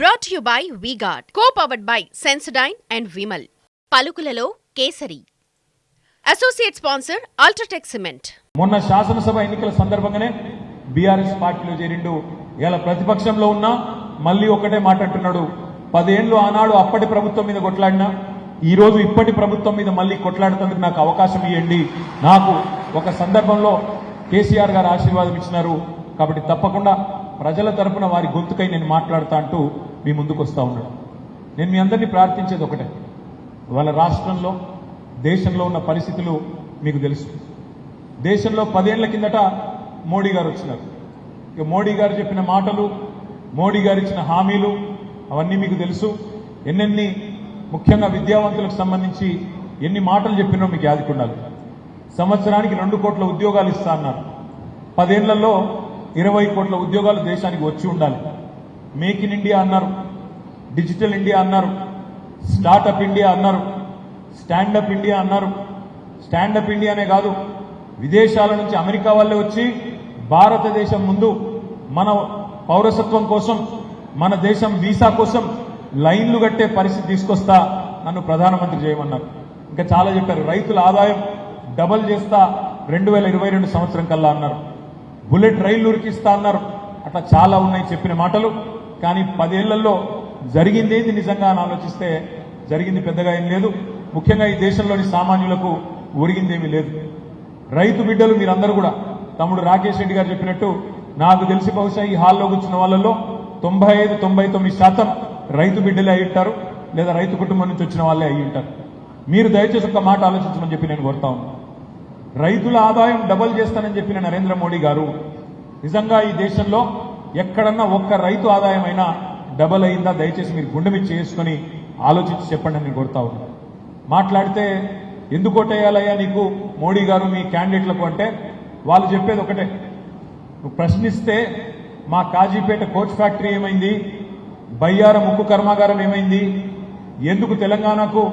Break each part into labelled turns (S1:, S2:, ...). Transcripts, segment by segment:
S1: Brought you by V-Guard co powered by Sensodyne and Vimal పలుకులలో Kesari. Associate sponsor UltraTech cement
S2: మొన్న శాసనసభ ఎన్నికల సందర్భంగానే BRS పార్టీలో చేరిండు. ఇలా ప్రతిపక్షంలో ఉన్నా మళ్ళీ ఒకటే మాట అంటున్నాడు పదేళ్ళు ఆనాడు అప్పటి ప్రభుత్వం మీద కొట్లాడినా ఈ రోజు ఇప్పటి ప్రభుత్వం మీద మళ్ళీ కొట్లాడుతందుకు నాకు అవకాశం ఇవ్వండి నాకు ఒక సందర్భంలో కేసీఆర్ గారు ఆశీర్వాదం ఇచ్చినారు. కాబట్టి తప్పకుండా ప్రజల తరపున వారి గొంతుకై నేను మాట్లాడుతా అంటూ మీ ముందుకు వస్తూ ఉన్నాడు. నేను మీ అందరినీ ప్రార్థించేది ఒకటే. వాళ్ళ రాష్ట్రంలో దేశంలో ఉన్న పరిస్థితులు మీకు తెలుసు. దేశంలో పదేళ్ళ కిందట మోడీ గారు వచ్చినారు. ఇక మోడీ గారు చెప్పిన మాటలు మోడీ గారు ఇచ్చిన హామీలు అవన్నీ మీకు తెలుసు. ఎన్నెన్ని ముఖ్యంగా విద్యావంతులకు సంబంధించి ఎన్ని మాటలు చెప్పినో మీకు యాదికుండాలి. సంవత్సరానికి రెండు కోట్ల ఉద్యోగాలు ఇస్తా అన్నారు. పదేళ్ళలో ఇరవై కోట్ల ఉద్యోగాలు దేశానికి వచ్చి ఉండాలి. మేక్ ఇన్ ఇండియా అన్నారు. డిజిటల్ ఇండియా అన్నారు. స్టార్టప్ ఇండియా అన్నారు. స్టాండప్ ఇండియా అన్నారు. స్టాండప్ ఇండియానే కాదు విదేశాల నుంచి అమెరికా వాళ్ళే వచ్చి భారతదేశం ముందు మన పౌరసత్వం కోసం మన దేశం వీసా కోసం లైన్లు కట్టే పరిస్థితి తీసుకొస్తా నన్ను ప్రధానమంత్రి చేయమన్నారు. ఇంకా చాలా చెప్పారు రైతుల ఆదాయం డబల్ చేస్తా రెండు వేల ఇరవై రెండు సంవత్సరం కల్లా అన్నారు. బుల్లెట్ రైళ్ళు ఉరికిస్తా అన్నారు. అట్లా చాలా ఉన్నాయి చెప్పిన మాటలు. కానీ పదేళ్ళలో జరిగింది ఏంది నిజంగా అని ఆలోచిస్తే జరిగింది పెద్దగా ఏం లేదు. ముఖ్యంగా ఈ దేశంలోని సామాన్యులకు ఒరిగిందేమీ లేదు. రైతు బిడ్డలు మీరందరూ కూడా తమ్ముడు రాకేష్ రెడ్డి గారు చెప్పినట్టు నాకు తెలిసి బహుశా ఈ హాల్లో కూర్చున్న వాళ్ళలో తొంభై ఐదు తొంభై తొమ్మిది శాతం రైతు బిడ్డలే అయి ఉంటారు లేదా రైతు కుటుంబం నుంచి వచ్చిన వాళ్ళే అయి ఉంటారు. మీరు దయచేసి ఒక మాట ఆలోచించమని చెప్పి నేను కోరుతా ఉన్నాను. రైతుల ఆదాయం డబల్ చేస్తానని చెప్పిన నరేంద్ర మోడీ గారు నిజంగా ఈ దేశంలో ఎక్కడన్నా ఒక్క రైతు ఆదాయం అయినా డబల్ అయిందా? దయచేసి మీరు గుండె మీద చేసుకొని ఆలోచించి చెప్పండి అని నేను కోరుతా ఉన్నాను. మాట్లాడితే ఎందుకు ఓటేయాలయ్యా నీకు? మోడీ గారు మీ క్యాండిడేట్లకు అంటే వాళ్ళు చెప్పేది ఒకటే. నువ్వు ప్రశ్నిస్తే మా కాజీపేట కోచ్ ఫ్యాక్టరీ ఏమైంది? బయ్యార ముక్కు కర్మాగారం ఏమైంది? ఎందుకు తెలంగాణకు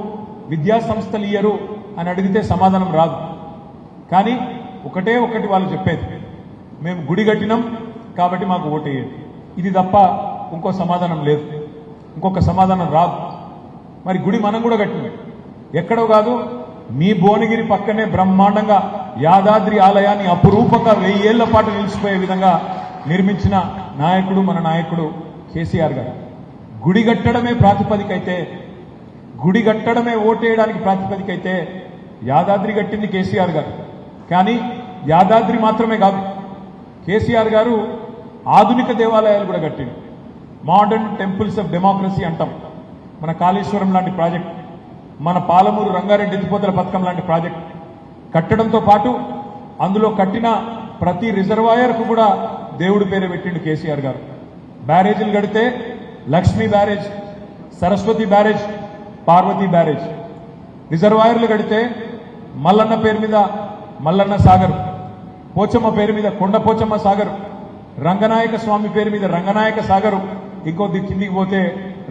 S2: విద్యా సంస్థలు ఇయ్యరు? అని అడిగితే సమాధానం రాదు. కానీ ఒకటే ఒకటి వాళ్ళు చెప్పేది. మేము గుడి కట్టినాం కాబట్టి మాకు ఓటేయండి. ఇది తప్ప ఇంకో సమాధానం లేదు. ఇంకొక సమాధానం రాదు. మరి గుడి మనం కూడా కట్టినాం. ఎక్కడో కాదు మీ భువనగిరి పక్కనే బ్రహ్మాండంగా యాదాద్రి ఆలయాన్ని అపురూపంగా వెయ్యేళ్ళ పాటు నిలిచిపోయే విధంగా నిర్మించిన నాయకుడు మన నాయకుడు కేసీఆర్ గారు. గుడి కట్టడమే ప్రాతిపదిక అయితే గుడి కట్టడమే ఓటేయడానికి ప్రాతిపదిక అయితే యాదాద్రి కట్టింది కేసీఆర్ గారు. కానీ యాదాద్రి మాత్రమే కాదు. కేసీఆర్ గారు ఆధునిక దేవాలయాలు కూడా కట్టిండు. మోడర్న్ టెంపుల్స్ ఆఫ్ డెమోక్రసీ అంటాం. మన కాళేశ్వరం లాంటి ప్రాజెక్ట్ మన పాలమూరు రంగారెడ్డి ఎత్తిపోతల పథకం లాంటి ప్రాజెక్ట్ కట్టడంతో పాటు అందులో కట్టిన ప్రతి రిజర్వాయర్కు కూడా దేవుడి పేరు పెట్టిండు కేసీఆర్ గారు. బ్యారేజీలు కడితే Lakshmi barrage Saraswati barrage Parvati barrage. రిజర్వాయర్లు కడితే మల్లన్న పేరు మీద మల్లన్న సాగర్. పోచమ్మ పేరు మీద కొండ పోచమ్మ సాగర్. రంగనాయక స్వామి పేరు మీద రంగనాయక సాగరు. ఇంకో కిందికి పోతే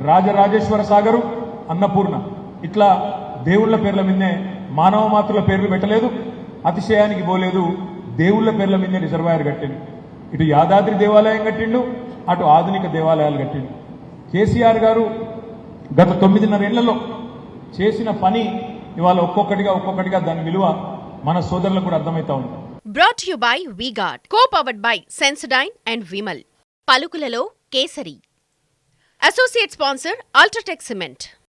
S2: రాజరాజేశ్వర సాగరు అన్నపూర్ణ. ఇట్లా దేవుళ్ళ పేర్ల మీదనే మానవ మాతృల పేర్లు పెట్టలేదు అతిశయానికి పోలేదు దేవుళ్ళ పేర్ల మీదనే రిజర్వాయర్ కట్టిండు. ఇటు యాదాద్రి దేవాలయం కట్టిండు అటు ఆధునిక దేవాలయాలు కట్టిండు. కేసీఆర్ గారు గత తొమ్మిదిన్నరేళ్ళలో చేసిన పని ఇవాళ ఒక్కొక్కటిగా ఒక్కొక్కటిగా దాని విలువ మన సోదరులకు కూడా అర్థమవుతా ఉంది.
S1: Brought you by V-Guard co powered by Sensodyne and Vimal పలుకులలో Kesari. Associate sponsor UltraTech cement